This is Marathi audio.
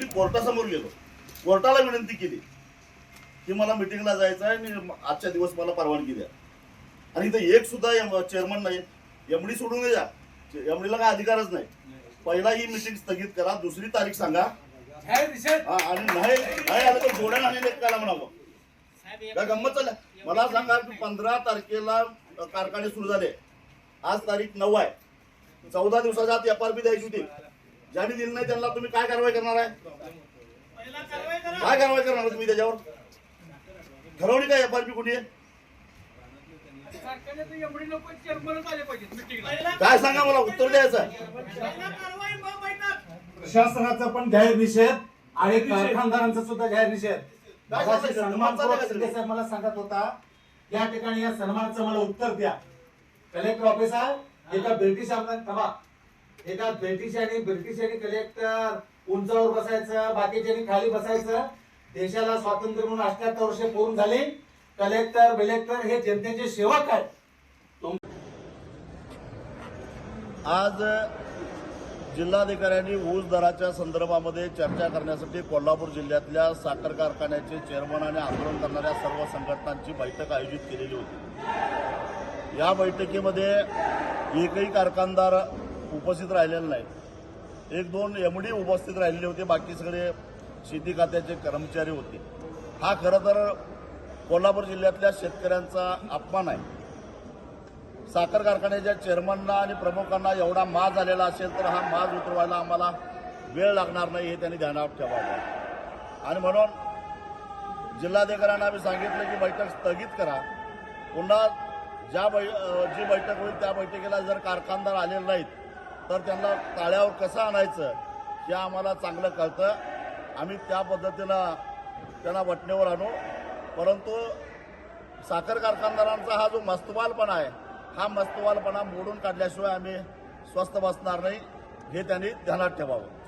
मी कोर्टासमोर गेलो. कोर्टाला विनंती केली की मला मिटिंगला जायचं आहे आणि आजच्या दिवस मला परवानगी द्या. आणि इथं एक सुद्धा चेअरमन नाही. एमडी सोडून द्या. एमडीला काय अधिकारच नाही. पहिला ही मिटिंग स्थगित करा दुसरी तारीख सांगा. हा, आणि नाही नाही आलं तर जोड्या नाही काला म्हणावं. काय गंमत चालल्या मला सांगा की पंधरा तारखेला कारखाने सुरू झाले. आज तारीख नऊ आहे. चौदा दिवसाच्या आत एफ आर पी द्यायची होती. ज्यांनी दिली नाही त्यांना तुम्ही काय कारवाई करणार आहे? काय कारवाई करणार तुम्ही त्याच्यावर? ठरवली काय एफ आर पी कुठे काय सांगा मला उत्तर द्यायचं प्रशासनाचा पण जाहीर निषेध आणि कारखानदारांचा सुद्धा जाहीर निषेध? सन्मान मला सांगत होता या ठिकाणी या सन्मानाचं मला उत्तर द्या. कलेक्टर ऑफिसर एका ब्रिटिश थांबा. एका ब्रिटिश आणि ब्रिटिश आणि कलेक्टर उंचावर बसायचं बाकीच्यांनी खाली बसायचं. देशाला स्वातंत्र्य म्हणून अठ्याहत्तर वर्ष पूर्ण झाले. कलेक्टर बिलेक्टर हे जनतेचे सेवक आहेत. आज जिल्हाधिकाऱ्यांनी ऊस दराच्या संदर्भामध्ये चर्चा करण्यासाठी कोल्हापूर जिल्ह्यातल्या साखर कारखान्याचे चेअरमन आणि आंदोलन करणाऱ्या सर्व संघटनांची बैठक आयोजित केलेली होती. या बैठकीमध्ये एकही कारखानदार उपस्थित राहिलेला नाही एक दोन एम डी उपस्थित राहिलेले होते बाकी सगळे शेती खात्याचे कर्मचारी होते. हा खरं तर कोल्हापूर जिल्ह्यातल्या शेतकऱ्यांचा अपमान आहे. साखर कारखान्याच्या चेअरमनना आणि प्रमुखांना एवढा माज आलेला असेल तर हा माज उतरवायला आम्हाला वेळ लागणार नाही हे त्यांनी ध्यानात ठेवावं. आणि म्हणून जिल्हाधिकाऱ्यांना आम्ही सांगितलं की बैठक स्थगित करा. पुन्हा ज्या बै जी बैठक होईल त्या बैठकीला जर कारखानदार आलेले नाहीत तर त्यांना ताळ्यावर कसं आणायचं हे आम्हाला चांगलं कळतं. आम्ही त्या पद्धतीनं त्यांना वटणीवर आणू. परंतु साखर कारखानदारांचा हा जो मस्तवालपणा आहे हा मस्तवालपणा मोडून काढल्याशिवाय आम्ही स्वस्थ बसणार नाही. हे त्यांनी ध्यानात ठेवावं.